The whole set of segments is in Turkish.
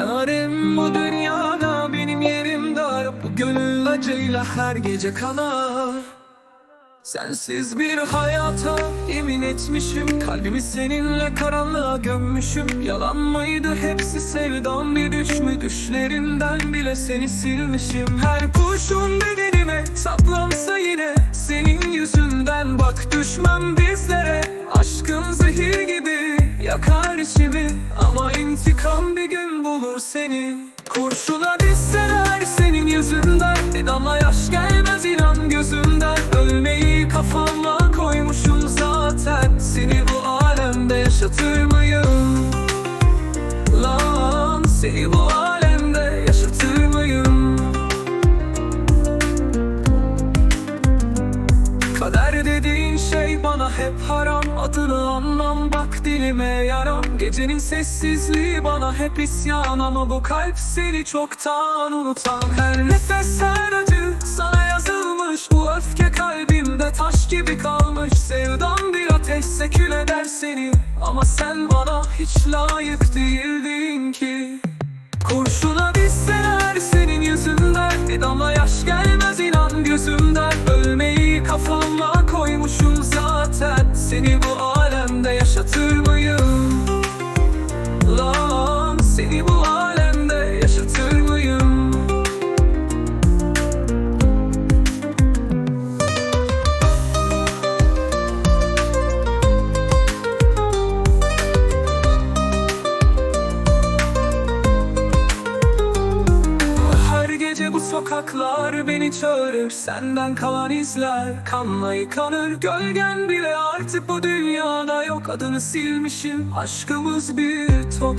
Yarim bu dünyada benim yerim dar. Bu gönül acıyla her gece kanar Sensiz bir hayata yemin etmişim. Kalbimi seninle karanlığa gömmüşüm. Yalan mıydı hepsi sevdam bir düş mü? Düşlerimden bile seni silmişim. Her kuşun bedenime saplansa yine Senin yüzünden. Bak düşmem bizlere. Aşkın zehir gibi yakar içimi. Ama intikam seni Kurşuna dizseler senin yüzünden damla yaş gelmez inan gözümden Ölmeyi kafama koymuşum zaten Seni bu alemde yaşatır mıyım? Lan seni bu alemde yaşatır mıyım? Kader dediğin hep haram Adını anlam bak dilime yaram. Gecenin sessizliği bana hep isyan Ama bu kalp seni çoktan unutan. Her nefes her acı sana yazılmış. Bu öfke kalbimde taş gibi kalmış. Sevdam bir ateş sekül eder seni. Ama sen bana hiç layık değildin ki. Kurşuna dizseler gözümden Ölmeyi kafama koymuşum zaten Seni bu alemde yaşatır mıyım? Lan seni bu sokaklar beni çağırır Senden kalan izler kanla yıkanır. Gölgen bile artık bu dünyada yok Adını silmişim aşkımız bir tok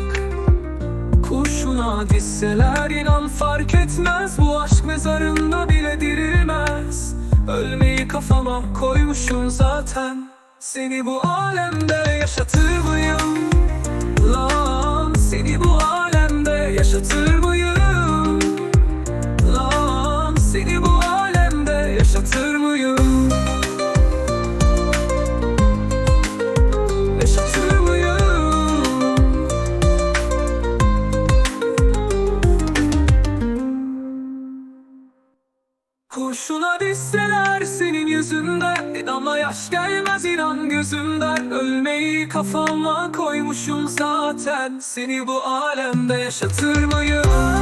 Kurşuna dizseler inan fark etmez Bu aşk mezarında bile dirilmez. Ölmeyi kafama koymuşum zaten Seni bu alemde yaşatır Kurşuna dizseler senin yüzünden Bir damla yaş gelmez inan gözümden Ölmeyi kafama koymuşum zaten. Seni bu alemde yaşatır mıyım?